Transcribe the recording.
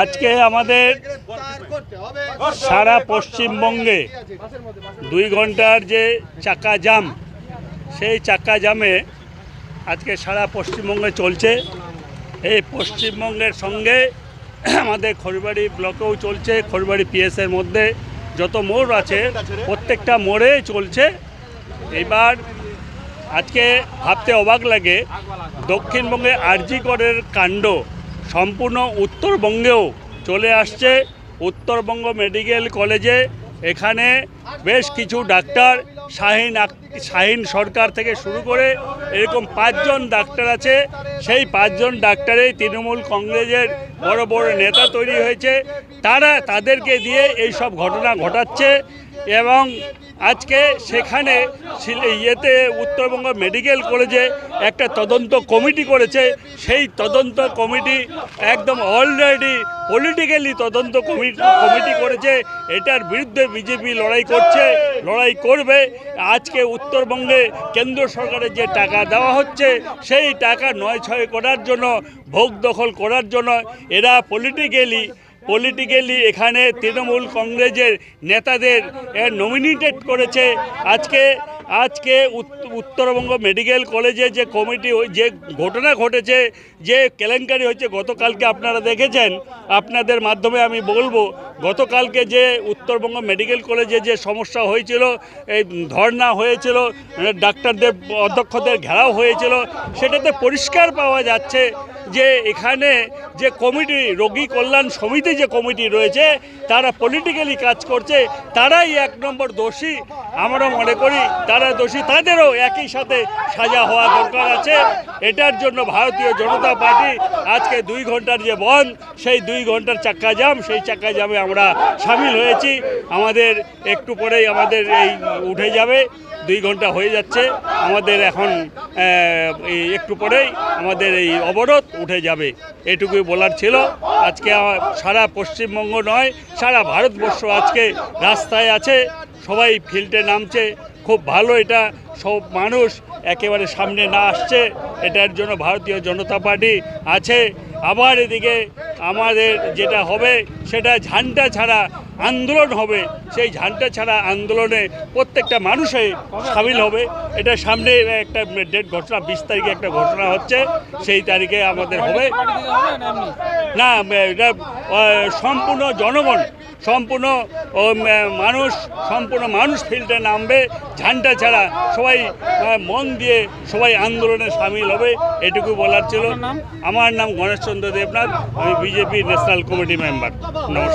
আজকে আমাদের সারা পশ্চিমবঙ্গে দুই ঘণ্টার যে চাকা জাম, সেই চাকা জামে আজকে সারা পশ্চিমবঙ্গে চলছে। এই পশ্চিমবঙ্গের সঙ্গে আমাদের খড়বাড়ি ব্লকেও চলছে, খড়বাড়ি পিএসের মধ্যে। যত মোড় আছে, প্রত্যেকটা মোড়ে চলছে। এবার আজকে ভাবতে অবাক লাগে, দক্ষিণবঙ্গে আরজি করের কাণ্ড সম্পূর্ণ উত্তরবঙ্গেও চলে আসছে। উত্তরবঙ্গ মেডিকেল কলেজে এখানে বেশ কিছু ডাক্তার, শাহিন শাহিন সরকার থেকে শুরু করে এরকম পাঁচজন ডাক্তার আছে। সেই পাঁচজন ডাক্তারেই তৃণমূল কংগ্রেসের বড় বড় নেতা তৈরি হয়েছে। তারা তাদেরকে দিয়ে এই সব ঘটনা ঘটাচ্ছে। এবং আজকে সেখানে ইয়েতে উত্তরবঙ্গ মেডিকেল কলেজে একটা তদন্ত কমিটি করেছে। সেই তদন্ত কমিটি একদম অলরেডি পলিটিক্যালি তদন্ত কমিটি করেছে। এটার বিরুদ্ধে বিজেপি লড়াই করছে, লড়াই করবে। আজকে উত্তরবঙ্গে কেন্দ্র সরকারের যে টাকা দেওয়া হচ্ছে, সেই টাকা নয় ছয় করার জন্য, ভোগ দখল করার জন্য এরা পলিটিক্যালি পলিটিক্যালি এখানে তৃণমূল কংগ্রেসের নেতাদের নমিনেটেড করেছে। আজকে আজকে উত- উত্তরবঙ্গ মেডিকেল কলেজে যে কমিটি যে ঘটনা ঘটেছে, যে কেলেঙ্কারি হয়েছে, গতকালকে আপনারা দেখেছেন। আপনাদের মাধ্যমে আমি বলব, গতকালকে যে উত্তরবঙ্গ মেডিকেল কলেজে যে সমস্যা হয়েছিল, এই ধর্না হয়েছিল ডাক্তারদের অধ্যক্ষদের ঘেরাও হয়েছিল, সেটাতে পরিষ্কার পাওয়া যাচ্ছে। যে এখানে যে কমিটি, রোগী কল্যাণ সমিতি যে কমিটি রয়েছে, তারা পলিটিক্যালি কাজ করছে, তারাই এক নম্বর দোষী। আমরা মনে করি তারা দোষী, তাদেরও একই সাথে সাজা হওয়া দরকার আছে। এটার জন্য ভারতীয় জনতা পার্টি আজকে দুই ঘণ্টার যে বন্ধ, সেই দুই ঘণ্টার চাক্কা জাম সেই চাক্কা জামে আমরা সামিল হয়েছি। আমাদের একটু পরেই আমাদের এই উঠে যাবে, দুই ঘণ্টা হয়ে যাচ্ছে। আমাদের এখন একটু পরেই আমাদের এই অবরোধ। উঠে যাবে। এটুকুই বলার ছিল। আজকে সারা পশ্চিমবঙ্গ নয়, সারা ভারতবর্ষ আজকে রাস্তায় আছে। সবাই ফিল্ডে নামছে। খুব ভালো এটা। সব মানুষ একেবারে সামনে না আসছে। এটার জন্য ভারতীয় জনতা পার্টি আছে। আবার এদিকে আমাদের যেটা হবে, সেটা ঝান্ডা ছাড়া আন্দোলন হবে। সেই ঝান্ডা ছাড়া আন্দোলনে প্রত্যেকটা মানুষে সামিল হবে। এটা সামনে একটা ডেট ঘটনা, বিশ তারিখে একটা ঘটনা হচ্ছে, সেই তারিখে আমাদের হবে। না, এটা সম্পূর্ণ জনগণ সম্পূর্ণ মানুষ সম্পূর্ণ মানুষ ফিল্ডে নামবে ঝান্ডা ছাড়া সবাই মন দিয়ে সবাই আন্দোলনে সামিল হবে এটুকু বলার ছিল। আমার নাম গণেশচন্দ্র দেবনাথ আমি বিজেপি ন্যাশনাল কমিটি মেম্বার। নমস্কার।